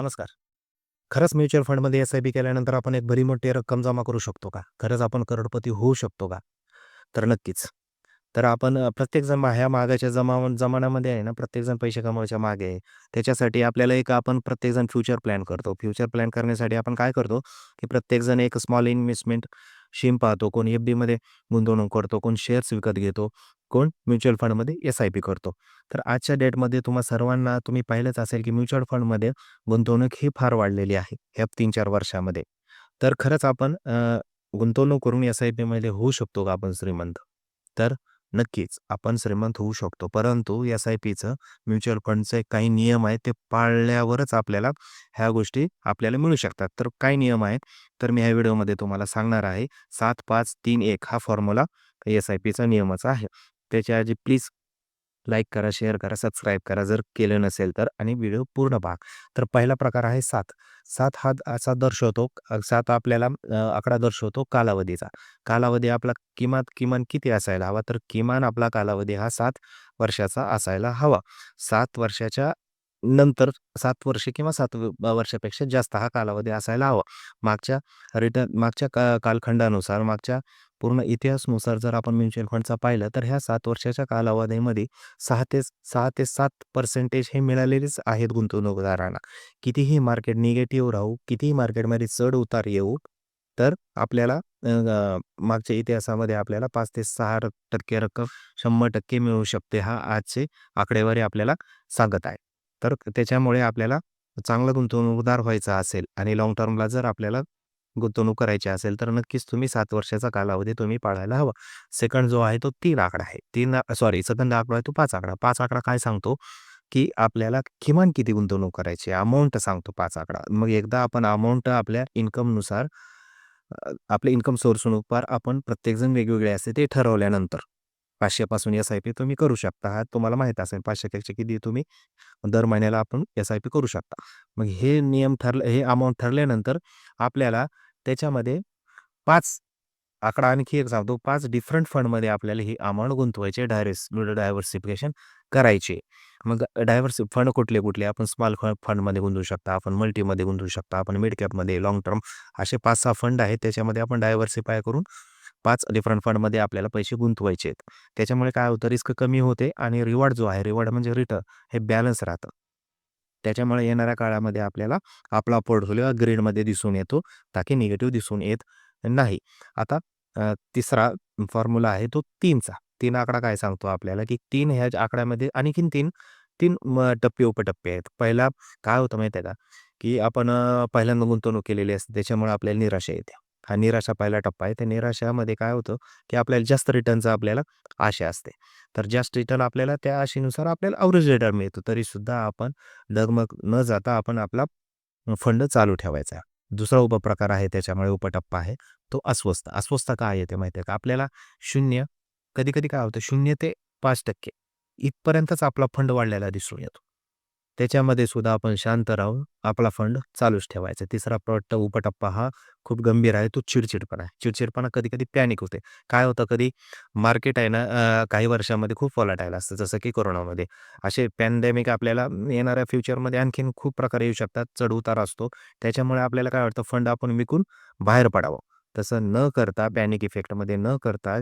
नमस्कार. खरंच म्युच्युअल फंडमध्ये एस-आय-पी केल्यानंतर आपण एक भरी मोठी रक्कम जमा करू शकतो का? खरंच आपण करोडपती होऊ शकतो का? तर नक्कीच. तर आपण प्रत्येकजण मा ह्या मागाच्या जमा जमान्यामध्ये आहे ना, प्रत्येकजण पैसे कमवायच्या मागे आहे. त्याच्यासाठी आपल्याला एक आपण प्रत्येकजण फ्युचर प्लॅन करतो. फ्युचर प्लॅन करण्यासाठी आपण काय करतो, की प्रत्येकजण एक स्मॉल इन्व्हेस्टमेंट शिम पाहतो. कोण एफ-डीमध्ये गुंतवणूक करतो, कोण शेअर्स विकत घेतो, कोण म्युच्युअल फंडमध्ये एस-आय-पी करतो. तर आजच्या डेटमध्ये तुम्हा सर्वांना तुम्ही पाहिलंच असेल, की म्युच्युअल फंडमध्ये गुंतवणूक ही फार वाढलेली आहे, ह्या 3-4 वर्षामध्ये. तर खरंच आपण गुंतवणूक करून एस-आय-पीमध्ये होऊ शकतो का आपण श्रीमंत? तर नक्कीच आपण श्रीमंत होऊ शकतो. परंतु एस-आय-पीचं, म्युच्युअल फंडचे काही नियम आहेत, ते पाळल्यावरच आपल्याला ह्या गोष्टी आपल्याला मिळू शकतात. तर काय नियम आहेत? तर मी ह्या व्हिडिओमध्ये तुम्हाला सांगणार आहे. 7-5-3-1 हा फॉर्म्युला एस-आय-पीचा नियमाचा आहे. त्याच्या आधी प्लीज लाईक करा, शेअर करा, सबस्क्राईब करा जर केलं नसेल तर आणि व्हिडिओ पूर्ण पहा. तर पहिला प्रकार आहे 7. 7 हा असा दर्शवतो सात आपल्याला आकडा दर्शवतो कालावधीचा. कालावधी आपला किमान किमान किती असायला हवा? तर किमान आपला कालावधी हा सात वर्षाचा असायला हवा. सात वर्षाच्या नंतर सात वर्षे किंवा सात वर्षापेक्षा जास्त हा कालावधी असायला हवा. मागच्या रिटर्न मागच्या का कालखंडानुसार, मागच्या पूर्ण इतिहासानुसार जर आपण म्युच्युअल फंडचा पाहिलं, तर ह्या सात वर्षाच्या कालावधीमध्ये सहा ते सहा ते सात पर्सेंटेज हे मिळालेलेच आहेत गुंतवणूकदारांना. कितीही मार्केट निगेटिव्ह राहू, कितीही मार्केटमध्ये चढ-उतार येऊ, तर आपल्याला मागच्या इतिहासामध्ये आपल्याला पाच ते सहा टक्के रक्कम 100% मिळू शकते. हा आजचे आकडेवारी आपल्याला सांगत आहे. तर त्याच्यामुळे आपल्याला चांगला गुंतवणूकदार व्हायचा असेल आणि लॉंग टर्मला जर आपल्याला गुंतवणूक करायची असेल, तर नक्कीच तुम्ही सात वर्षाचा कालावधी तुम्ही पाळायला हवा. सेकंड जो आहे तो तीन आकडा आहे. तीन सॉरी सेकंड आकडा आहे तो पाच आकडा. पाच आकडा काय सांगतो, की आपल्याला किमान किती गुंतवणूक करायची आहे, सांगतो पाच आकडा. मग एकदा आपण अमाऊंट आपल्या इन्कमनुसार आपल्या इन्कम सोर्सनुसार आपण प्रत्येकजण वेगवेगळे असते ते ठरवल्यानंतर पाचशेपासून एस-आय-पी तुम्ही करू शकता. हा तुम्हाला माहीत असेल पाचशेपेक्षा किती तुम्ही दर महिन्याला आपण एस-आय-पी करू शकता. मग हे नियम ठरले हे अमाऊंट ठरल्यानंतर आपल्याला त्याच्यामध्ये पाच आकडा आणखी एक सांगतो पाच डिफरंट फंडमध्ये आपल्याला ही अमाऊंट गुंतवायचे डायरेस डायव्हर्सिफिकेशन करायचे मग डायव्हर्स फंड कुठले-कुठले? आपण स्मॉल फंड फंडमध्ये गुंतवू शकता, आपण मल्टीमध्ये गुंतवू शकता, आपण मिड कॅपमध्ये, लॉंग टर्म असे 5-6 फंड आहेत. त्याच्यामध्ये आपण डायव्हर्सिफाय करून पाच डिफरंट फंडमध्ये आपल्याला पैसे गुंतवायचे आहेत. त्याच्यामुळे काय होतं रिस्क कमी होते आणि रिवॉर्ड जो आहे, रिवॉर्ड म्हणजे रिटर्न हे बॅलन्स राहतं. त्याच्यामुळे येणाऱ्या काळामध्ये आपल्याला आपला पोर्टफोलिओ ग्रीडमध्ये दिसून येतो, ताकी निगेटिव्ह दिसून येत नाही. आता तिसरा फॉर्म्युला आहे तो 3चा. 3 आकडा काय सांगतो आपल्याला, की तीन ह्या आकड्यामध्ये आणखीन 3 3 म टप्पे उपटप्पे आहेत. पहिला काय होतं माहिती आहे का, की आपण पहिल्यांदा गुंतवणूक केलेली असते त्याच्यामुळे आपल्याला निराशा येते. हा निराशा पहिला टप्पा आहे. त्या निराशामध्ये काय होतं, की आपल्याला जास्त रिटर्नचा आपल्याला आशा असते. तर जास्त रिटर्न आपल्याला त्या आशेनुसार आपल्याला अवरेज रिटर्न मिळतो. तरीसुद्धा आपण डगमग न जाता आपण आपला फंड चालू ठेवायचा. दुसरा उपप्रकार आहे त्याच्यामुळे उपटप्पा आहे, तो अस्वस्थ. अस्वस्थ काय येते माहिती आहे का? आपल्याला शून्य कधी-कधी काय होतं शून्य ते पाच टक्के इथपर्यंतच आपला फंड वाढलेला दिसून येतो. त्याच्यामध्ये सुद्धा आपण शांत राहून आपला फंड चालूच ठेवायचा. तिसरा पट उपटप्पा हा खूप गंभीर आहे, तो चिडचिडपणा आहे. चिडचिडपणा कधी-कधी पॅनिक होते. काय होतं कधी मार्केट आहे ना काही वर्षामध्ये खूप व्हॉलटाईल असतं, जसं की कोरोनामध्ये. असे पॅन्डेमिक आपल्याला येणाऱ्या फ्युचरमध्ये आणखीन खूप प्रकारे येऊ शकतात, चढ-उतार असतो. त्याच्यामुळे आपल्याला काय वाटतं फंड आपण विकून बाहेर पडावं. तसं न करता पॅनिक इफेक्टमध्ये न करता,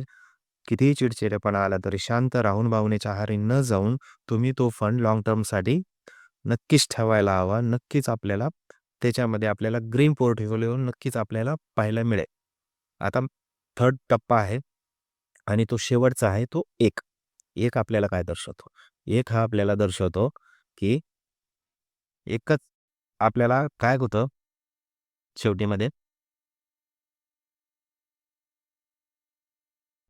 कितीही चिडचिडेपणा आला तरी शांत राहून भावनेच्या आहारी न जाऊन तुम्ही तो फंड लाँग टर्मसाठी नक्कीच ठेवायला हवा. नक्कीच आपल्याला त्याच्यामध्ये आपल्याला ग्रीन पोर्टफोलिओ नक्कीच आपल्याला पाहायला मिळेल. आता थर्ड टप्पा आहे आणि तो शेवटचा आहे तो 1. 1 आपल्याला काय दर्शवतो? एक हा आपल्याला दर्शवतो, की एकच आपल्याला काय होतं शेवटीमध्ये